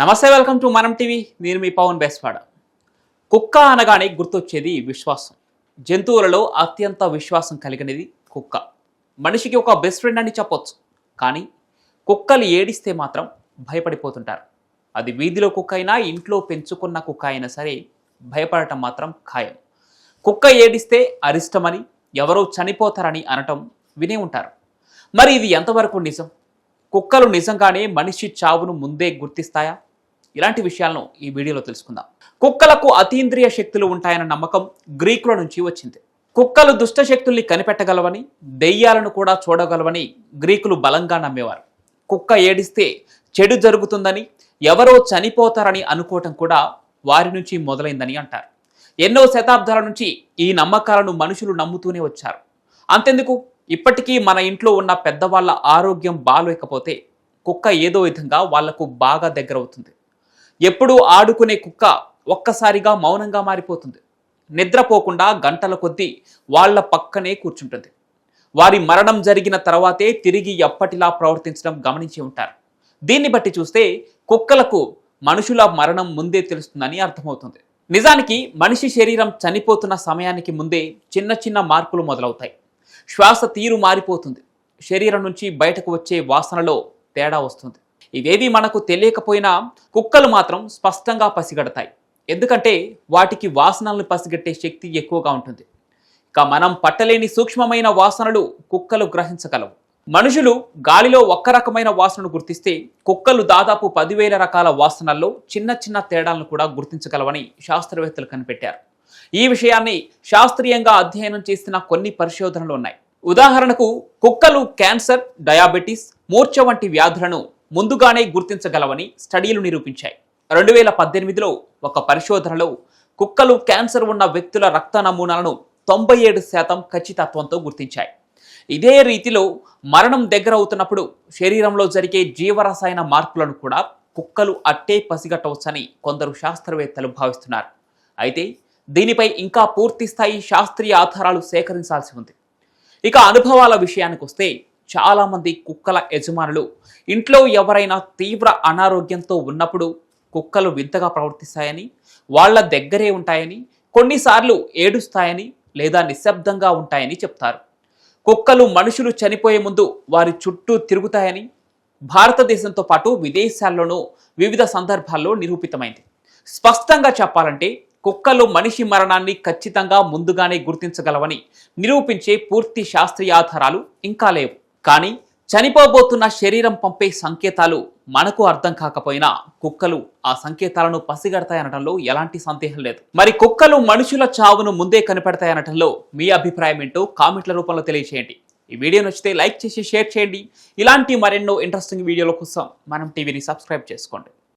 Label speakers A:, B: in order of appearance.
A: నమస్తే welcome to మనం TV. నేను మీ పవన్ బెస్వాడ. కుక్క అనగానే గుర్తొచ్చేది విశ్వాసం. జంతువులలో అత్యంత విశ్వాసం కలిగినది కుక్క. మనిషికి ఒక బెస్ట్ ఫ్రెండ్ అని చెప్పొచ్చు. కానీ కుక్కలు ఏడిస్తే మాత్రం భయపడిపోతుంటారు. అది వీధిలో కుక్క అయినా ఇంట్లో పెంచుకున్న కుక్క అయినా సరే భయపడటం మాత్రం ఖాయం. కుక్క ఏడిస్తే అరిష్టమని ఎవరో చనిపోతారని అనటం వినే ఉంటారు. మరి ఇది ఎంతవరకు నిజం? కుక్కలు నిజంగానే మనిషి చావును ముందే గుర్తిస్తాయా? ఇలాంటి విషయాలను ఈ వీడియోలో తెలుసుకుందాం. కుక్కలకు అతీంద్రియ శక్తులు ఉంటాయన్న నమ్మకం గ్రీకుల నుంచి వచ్చింది. కుక్కలు దుష్ట శక్తుల్ని కనిపెట్టగలవని దెయ్యాలను కూడా చూడగలవని గ్రీకులు బలంగా నమ్మేవారు. కుక్క ఏడిస్తే చెడు జరుగుతుందని ఎవరో చనిపోతారని అనుకోవటం కూడా వారి నుంచి మొదలైందని అంటారు. ఎన్నో శతాబ్దాల నుంచి ఈ నమ్మకాలను మనుషులు నమ్ముతూనే వచ్చారు. అంతెందుకు? ఇప్పటికీ మన ఇంట్లో ఉన్న పెద్దవాళ్ళ ఆరోగ్యం బాగోలేకపోతే కుక్క ఏదో విధంగా వాళ్ళకు బాగా దగ్గరవుతుంది. ఎప్పుడూ ఆడుకునే కుక్క ఒక్కసారిగా మౌనంగా మారిపోతుంది. నిద్రపోకుండా గంటల కొద్దీ వాళ్ళ పక్కనే కూర్చుంటుంది. వారి మరణం జరిగిన తర్వాతే తిరిగి ఎప్పటిలా ప్రవర్తించడం గమనించి ఉంటారు. దీన్ని బట్టి చూస్తే కుక్కలకు మనుషుల మరణం ముందే తెలుస్తుందని అర్థమవుతుంది. నిజానికి మనిషి శరీరం చనిపోతున్న సమయానికి ముందే చిన్న చిన్న మార్పులు మొదలవుతాయి. శ్వాస తీరు మారిపోతుంది. శరీరం నుంచి బయటకు వచ్చే వాసనలో తేడా వస్తుంది. ఇవేవి మనకు తెలియకపోయినా కుక్కలు మాత్రం స్పష్టంగా పసిగడతాయి. ఎందుకంటే వాటికి వాసనలను పసిగట్టే శక్తి ఎక్కువగా ఉంటుంది. ఇక మనం పట్టలేని సూక్ష్మమైన వాసనలు కుక్కలు గ్రహించగలవు. మనుషులు గాలిలో ఒక్క రకమైన వాసనను గుర్తిస్తే కుక్కలు దాదాపు పదివేల రకాల వాసనల్లో చిన్న చిన్న తేడాలను కూడా గుర్తించగలవని శాస్త్రవేత్తలు కనిపెట్టారు. ఈ విషయాన్ని శాస్త్రీయంగా అధ్యయనం చేసిన కొన్ని పరిశోధనలు ఉన్నాయి. ఉదాహరణకు కుక్కలు క్యాన్సర్ డయాబెటీస్ మూర్ఛ వంటి వ్యాధులను ముందుగానే గుర్తించగలవని స్టడీలు నిరూపించాయి. రెండు వేల పద్దెనిమిదిలో ఒక పరిశోధనలో కుక్కలు క్యాన్సర్ ఉన్న వ్యక్తుల రక్త నమూనాలను తొంభై ఏడు శాతం ఖచ్చితత్వంతో గుర్తించాయి. ఇదే రీతిలో మరణం దగ్గర అవుతున్నప్పుడు శరీరంలో జరిగే జీవరసాయన మార్పులను కూడా కుక్కలు అట్టే పసిగట్టవచ్చని కొందరు శాస్త్రవేత్తలు భావిస్తున్నారు. అయితే దీనిపై ఇంకా పూర్తి స్థాయి శాస్త్రీయ ఆధారాలు సేకరించాల్సి ఉంది. ఇక అనుభవాల విషయానికి వస్తే చాలామంది కుక్కల యజమానులు ఇంట్లో ఎవరైనా తీవ్ర అనారోగ్యంతో ఉన్నప్పుడు కుక్కలు వింతగా ప్రవర్తిస్తాయని వాళ్ళ దగ్గరే ఉంటాయని కొన్నిసార్లు ఏడుస్తాయని లేదా నిశ్శబ్దంగా ఉంటాయని చెప్తారు. కుక్కలు మనుషులు చనిపోయే ముందు వారి చుట్టూ తిరుగుతాయని భారతదేశంతో పాటు విదేశాల్లోనూ వివిధ సందర్భాల్లో నిరూపితమైంది. స్పష్టంగా చెప్పాలంటే కుక్కలు మనిషి మరణాన్ని ఖచ్చితంగా ముందుగానే గుర్తించగలవని నిరూపించే పూర్తి శాస్త్రీయ ఆధారాలు ఇంకా లేవు. కానీ చనిపోబోతున్న శరీరం పంపే సంకేతాలు మనకు అర్థం కాకపోయినా కుక్కలు ఆ సంకేతాలను పసిగడతాయనటంలో ఎలాంటి సందేహం లేదు. మరి కుక్కలు మనుషుల చావును ముందే కనిపెడతాయనటంలో మీ అభిప్రాయం ఏంటో కామెంట్ల రూపంలో తెలియజేయండి ఈ వీడియో నచ్చితే లైక్ చేసి షేర్ చేయండి. ఇలాంటి మరెన్నో ఇంట్రెస్టింగ్ వీడియోల కోసం మనం టీవీని సబ్స్క్రైబ్ చేసుకోండి.